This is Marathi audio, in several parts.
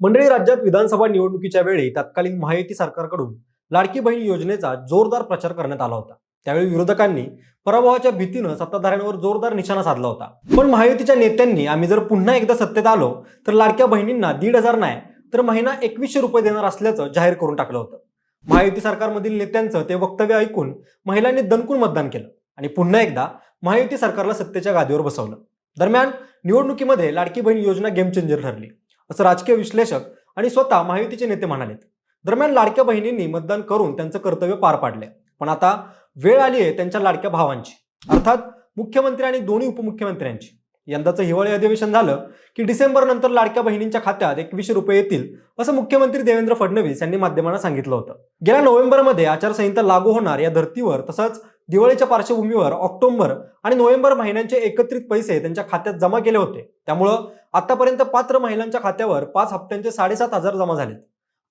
मंडळी राज्यात विधानसभा निवडणुकीच्या वेळी तत्कालीन महायुती सरकारकडून लाडकी बहीण योजनेचा जोरदार प्रचार करण्यात आला होता. त्यावेळी विरोधकांनी पराभवाच्या भीतीनं सत्ताधाऱ्यांवर जोरदार निशाणा साधला होता. पण महायुतीच्या नेत्यांनी आम्ही जर पुन्हा एकदा सत्तेत आलो तर लाडक्या बहिणींना दीड हजार नाही तर महिना एकवीसशे रुपये देणार असल्याचं जाहीर करून टाकलं होतं. महायुती सरकारमधील नेत्यांचं ते वक्तव्य ऐकून महिलांनी दणकून मतदान केलं आणि पुन्हा एकदा महायुती सरकारला सत्तेच्या गादीवर बसवलं. दरम्यान निवडणुकीमध्ये लाडकी बहीण योजना गेम चेंजर ठरली. असं राजकीय विश्लेषक आणि स्वतः महायुतीचे नेते म्हणालेत. दरम्यान लाडक्या बहिणींनी मतदान करून त्यांचं कर्तव्य पार पाडले. पण आता वेळ आली आहे त्यांच्या लाडक्या भावांची. अर्थात मुख्यमंत्री आणि दोन्ही उपमुख्यमंत्र्यांची. यंदाचं हिवाळी अधिवेशन झालं की डिसेंबर नंतर लाडक्या बहिणींच्या खात्यात एकवीसशे रुपये येतील असं मुख्यमंत्री देवेंद्र फडणवीस यांनी माध्यमांना सांगितलं होतं. गेल्या नोव्हेंबरमध्ये आचारसंहिता लागू होणार या धर्तीवर तसंच दिवाळीच्या पार्श्वभूमीवर ऑक्टोबर आणि नोव्हेंबर महिन्यांचे एकत्रित पैसे त्यांच्या खात्यात जमा केले होते. त्यामुळं आतापर्यंत पात्र महिलांच्या खात्यावर पाच हप्त्यांचे साडेसात हजार जमा झालेत.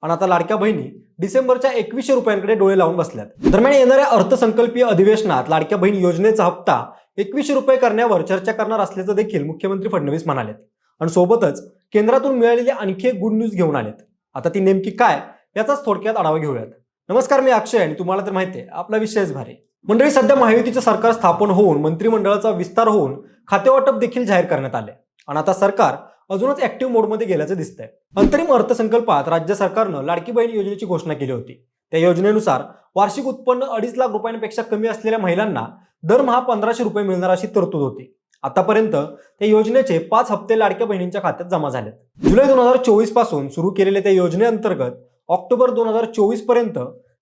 आणि आता लाडक्या बहिणी डिसेंबरच्या एकवीसशे रुपयांकडे डोळे लावून बसल्यात. दरम्यान येणाऱ्या अर्थसंकल्पीय अधिवेशनात लाडक्या बहीण योजनेचा हप्ता एकवीसशे रुपये करण्यावर चर्चा करणार असल्याचं देखील मुख्यमंत्री फडणवीस म्हणालेत. आणि सोबतच केंद्रातून मिळालेली आणखी एक गुड न्यूज घेऊन आलेत. आता ती नेमकी काय याचाच थोडक्यात आढावा घेऊयात. नमस्कार मी अक्षय आणि तुम्हाला तर माहिती आहे आपला विषयच भारी. मंडळी सध्या महायुतीचं सरकार स्थापन होऊन मंत्रिमंडळाचा विस्तार होऊन खातेवाटप देखील जाहीर करण्यात आले. आणि आता सरकार अजूनच ऍक्टिव्ह मोडमध्ये गेल्याचं दिसतंय. अंतरिम अर्थसंकल्पात राज्य सरकारनं लाडकी बहीण योजनेची घोषणा केली होती. त्या योजनेनुसार वार्षिक उत्पन्न अडीच लाख रुपयांपेक्षा कमी असलेल्या महिलांना दरमहा पंधराशे रुपये मिळणार अशी तरतूद होती. आतापर्यंत त्या योजनेचे पाच हप्ते लाडक्या बहिणींच्या खात्यात जमा झालेत. जुलै दोन हजार चोवीसपासून सुरू केलेल्या त्या योजनेअंतर्गत ऑक्टोबर दोन हजार चोवीसपर्यंत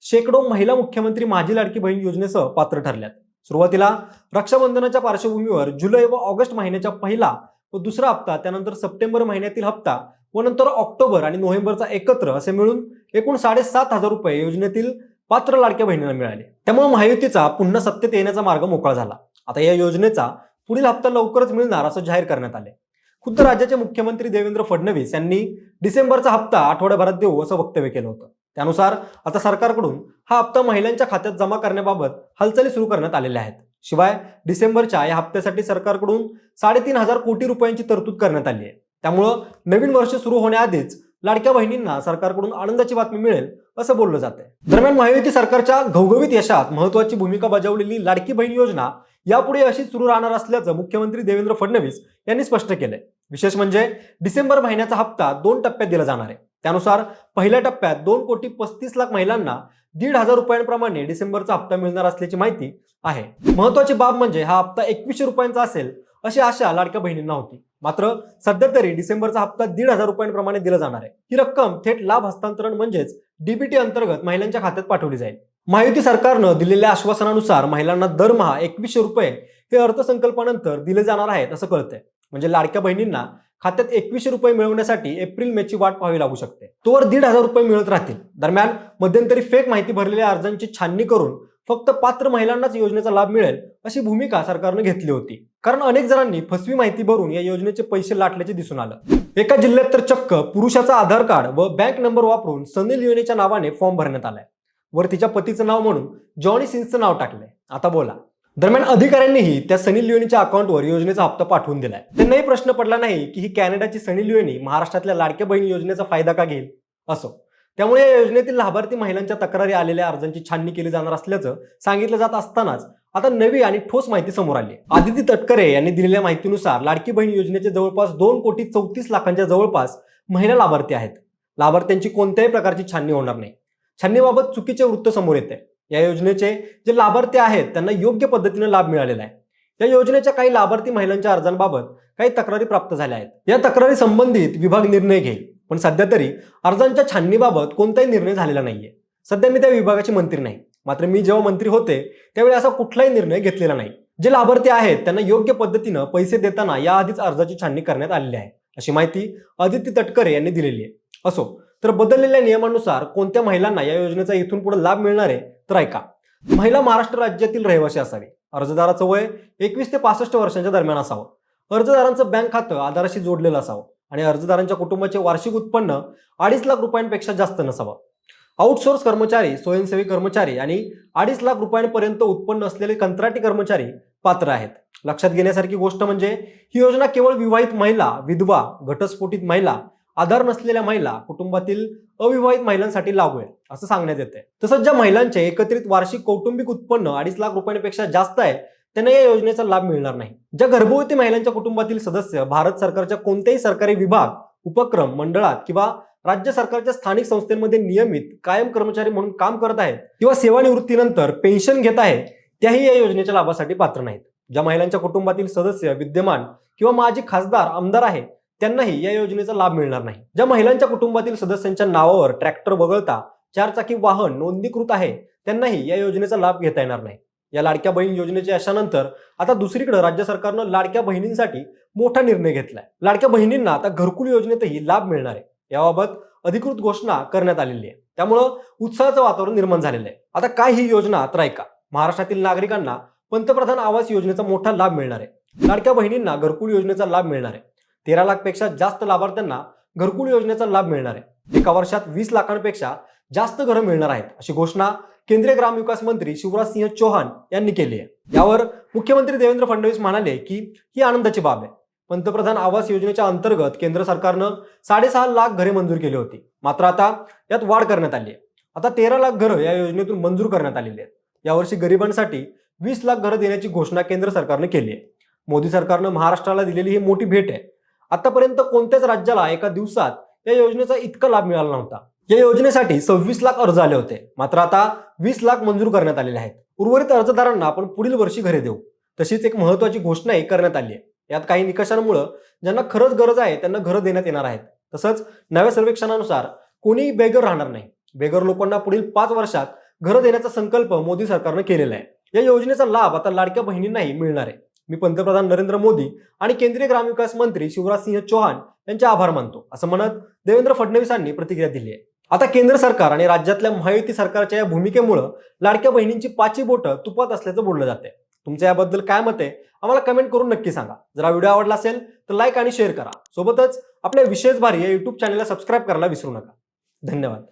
शेकडो महिला मुख्यमंत्री माझी लाडकी बहीण योजनेसह पात्र ठरल्यात. सुरुवातीला रक्षाबंधनाच्या पार्श्वभूमीवर जुलै व ऑगस्ट महिन्याच्या पहिला व दुसरा हप्ता त्यानंतर सप्टेंबर महिन्यातील हप्ता व नंतर ऑक्टोबर आणि नोव्हेंबरचा एकत्र असे मिळून एकूण साडेसात हजार रुपये योजनेतील पात्र लाडक्या बहिणींना मिळाले. त्यामुळे महायुतीचा पुन्हा सत्तेत येण्याचा मार्ग मोकळा झाला. आता या योजनेचा पुढील हप्ता लवकरच मिळणार असं जाहीर करण्यात आले. खुद्द राज्याचे मुख्यमंत्री देवेंद्र फडणवीस यांनी डिसेंबरचा हप्ता आठवड्याभरात देऊ असं वक्तव्य केलं होतं. त्यानुसार आता सरकारकडून हा हप्ता महिलांच्या खात्यात जमा करण्याबाबत हालचाली सुरू करण्यात आलेल्या आहेत. शिवाय डिसेंबरच्या या हप्त्यासाठी सरकारकडून साडेतीन हजार कोटी रुपयांची तरतूद करण्यात आली आहे. त्यामुळं नवीन वर्ष सुरू होण्याआधीच लाडक्या बहिणींना सरकारकडून आनंदाची बातमी मिळेल असं बोललं जात आहे दरम्यान महायुती सरकारच्या घवघवीत यशात महत्वाची भूमिका बजावलेली लाडकी बहीण योजना यापुढे अशीच सुरू राहणार असल्याचं मुख्यमंत्री देवेंद्र फडणवीस यांनी स्पष्ट केलंय. विशेष म्हणजे डिसेंबर महिन्याचा हप्ता दोन टप्प्यात दिला जाणार आहे. त्यानुसार पहिल्या टप्प्यात दोन कोटी पस्तीस लाख महिलांना दीड हजार रुपयांप्रमाणे डिसेंबरचा हप्ता मिळणार असल्याची माहिती आहे. महत्वाची बाब म्हणजे हा हप्ता एकवीसशे रुपयांचा असेल अशी आशा लाडक्या बहिणींना होती. मात्र सध्या तरी डिसेंबरचा हप्ता दीड हजार रुपयांप्रमाणे दिला जाणार आहे. ही रक्कम थेट लाभ हस्तांतरण म्हणजेच डीबीटी अंतर्गत महिलांच्या खात्यात पाठवली जाईल. महायुती सरकारनं दिलेल्या आश्वासनानुसार महिलांना दरमहा एकवीसशे रुपये हे अर्थसंकल्पानंतर दिले जाणार आहेत असं कळतंय. म्हणजे लाडक्या बहिणींना खात्यात एकवीसशे रुपये मिळवण्यासाठी एप्रिल मे ची वाट पाहावी लागू शकते. तोवर दीड हजार रुपये मिळत राहतील. दरम्यान मध्यंतरी फेक माहिती भरलेल्या अर्जांची छाननी करून फक्त पात्र महिलांनाच योजनेचा लाभ मिळेल अशी भूमिका सरकारनं घेतली होती. कारण अनेक जणांनी फसवी माहिती भरून या योजनेचे पैसे लाटल्याचे दिसून आलं. एका जिल्ह्यात तर चक्क पुरुषाचा आधार कार्ड व बँक नंबर वापरून सनी लिओनीच्या नावाने फॉर्म भरण्यात आलाय. वर तिच्या पतीचं नाव म्हणून जॉनी सिन्सचं नाव टाकलंय. आता बोला. दरम्यान अधिकाऱ्यांनीही त्या सनी लिओनीच्या अकाउंटवर योजनेचा हप्ता पाठवून दिलाय. त्यांनाही प्रश्न पडला नाही की ही कॅनडाची सनी लिओनी महाराष्ट्रातल्या लाडक्या बहीण योजनेचा फायदा का घेईल? असो. त्यामुळे या योजनेतील लाभार्थी महिलांच्या तक्रारी आलेल्या अर्जांची छाननी केली जाणार असल्याचं सांगितलं जात असतानाच आता नवी आणि ठोस माहिती समोर आली आदिती तटकरे यांनी दिलेल्या माहितीनुसार लाडकी बहीण योजनेचे जवळपास दोन कोटी चौतीस लाखांच्या जवळपास महिला लाभार्थी आहेत. लाभार्थ्यांची कोणत्याही प्रकारची छाननी होणार नाही. छाननीबाबत चुकीचे वृत्त समोर येते या योजनेचे जे लाभार्थी आहेत त्यांना योग्य पद्धतीने लाभ मिळालेला आहे. या योजनेच्या काही लाभार्थी महिलांच्या अर्जांबाबत काही तक्रारी प्राप्त झाल्या आहेत. या तक्रारी संबंधित विभाग निर्णय घेईल. पण सध्या तरी अर्जांच्या छाननीबाबत कोणताही निर्णय झालेला नाहीये. सध्या मी त्या विभागाचे मंत्री नाही. मात्र मी जेव्हा मंत्री होते त्यावेळी असा कुठलाही निर्णय घेतलेला नाही. जे लाभार्थी आहेत त्यांना योग्य पद्धतीनं पैसे देताना याआधीच अर्जाची छाननी करण्यात आलेली आहे. अशी माहिती आदित्य तटकरे यांनी दिलेली आहे. असो तर बदललेल्या नियमानुसार कोणत्या महिलांना या योजनेचा इथून पुढे लाभ मिळणार आहे तर ऐका महिला महाराष्ट्र राज्यातील रहिवासी असावी. अर्जदाराचं वय एकवीस ते पासष्ट वर्षांच्या दरम्यान असावं. अर्जदारांचं बँक खातं आधाराशी जोडलेलं असावं आणि अर्जदारांच्या कुटुंबाचे वार्षिक उत्पन्न अडीच लाख रुपयांपेक्षा जास्त नसावं. आउटसोर्स कर्मचारी स्वयंसेवी कर्मचारी आणि अडीच लाख रुपयांपर्यंत उत्पन्न असलेले कंत्राटी कर्मचारी पात्र आहेत. लक्षात घेण्यासारखी गोष्ट म्हणजे ही योजना केवळ विवाहित महिला विधवा घटस्फोटित महिला आधार नसलेल्या महिला कुटुंबातील अविवाहित महिलांसाठी लागू आहे असं सांगण्यात येते तसंच ज्या महिलांचे एकत्रित वार्षिक कौटुंबिक उत्पन्न अडीच लाख रुपयांपेक्षा जास्त आहे त्यांना या योजनेचा लाभ मिळणार नाही. ज्या गर्भवती महिलांच्या कुटुंबातील सदस्य भारत सरकारच्या कोणत्याही सरकारी विभाग उपक्रम मंडळात किंवा राज्य सरकारच्या स्थानिक संस्थेमध्ये नियमित कायम कर्मचारी म्हणून काम करत आहेत किंवा सेवानिवृत्तीनंतर पेन्शन घेत आहेत त्याही या योजनेच्या लाभासाठी पात्र नाहीत. ज्या महिलांच्या कुटुंबातील सदस्य विद्यमान किंवा माजी खासदार आमदार आहे त्यांनाही या योजनेचा लाभ मिळणार नाही. ज्या महिलांच्या कुटुंबातील सदस्यांच्या नावावर ट्रॅक्टर वगळता चारचाकी वाहन नोंदणीकृत आहे त्यांनाही या योजनेचा लाभ घेता येणार नाही. या लाडक्या बहीण योजनेच्या यशानंतर आता दुसरीकडे राज्य सरकारनं लाडक्या बहिणींसाठी मोठा निर्णय घेतलाय. लाडक्या बहिणींना आता घरकुल योजनेतही लाभ मिळणार आहे. याबाबत अधिकृत घोषणा करण्यात आलेली आहे. त्यामुळं उत्साहाचं वातावरण निर्माण झालेलं आहे. आता काय ही योजना तर ऐका महाराष्ट्रातील नागरिकांना पंतप्रधान आवास योजनेचा मोठा लाभ मिळणार आहे. लाडक्या बहिणींना घरकुल योजनेचा लाभ मिळणार आहे. तेरा लाखपेक्षा जास्त लाभार्थ्यांना घरकुल योजनेचा लाभ मिळणार आहे. एका वर्षात वीस लाखांपेक्षा जास्त घरं मिळणार आहेत अशी घोषणा केंद्रीय ग्रामविकास मंत्री शिवराज सिंह चौहान यांनी केली आहे. यावर मुख्यमंत्री देवेंद्र फडणवीस म्हणाले की ही आनंदाची बाब आहे. पंतप्रधान आवास योजनेच्या अंतर्गत केंद्र सरकारनं साडेसहा लाख घरे मंजूर केली होती. मात्र आता यात वाढ करण्यात आली आहे. आता तेरा लाख घरं या योजनेतून मंजूर करण्यात आलेली आहेत. यावर्षी गरिबांसाठी वीस लाख घरं देण्याची घोषणा केंद्र सरकारनं केली आहे. मोदी सरकारनं महाराष्ट्राला दिलेली ही मोठी भेट आहे. आतापर्यंत कोणत्याच राज्याला एका दिवसात या योजनेचा इतका लाभ मिळाला नव्हता. या योजनेसाठी सव्वीस लाख अर्ज आले होते. मात्र आता वीस लाख मंजूर करण्यात आलेले आहेत. उर्वरित अर्जदारांना आपण पुढील वर्षी घरे देऊ. तशीच एक महत्वाची घोषणाही करण्यात आली आहे. यात काही निकषांमुळे ज्यांना खरंच गरज आहे त्यांना घरं देण्यात येणार आहेत. तसंच नव्या सर्वेक्षणानुसार कोणीही बेघर राहणार नाही. बेघर लोकांना पुढील पाच वर्षात घरं देण्याचा संकल्प मोदी सरकारनं केलेला आहे. या योजनेचा लाभ आता लाडक्या बहिणींनाही मिळणार आहे. मी पंतप्रधान नरेंद्र मोदी आणि केंद्रीय ग्रामविकास मंत्री शिवराज सिंह चौहान यांचे आभार मानतो असं म्हणत देवेंद्र फडणवीसांनी प्रतिक्रिया दिली आहे. आता केंद्र सरकार आणि राज्यातल्या महायुती सरकारच्या या भूमिकेमुळं लाडक्या बहिणींची पाची बोटं तुपात असल्याचं बोललं जाते तुमचं याबद्दल काय मत आहे आम्हाला कमेंट करून नक्की सांगा. जर हा व्हिडिओ आवडला असेल तर लाईक आणि शेअर करा. सोबतच आपल्या विशेष भारी या युट्यूब चॅनलला सबस्क्राईब करायला विसरू नका. धन्यवाद.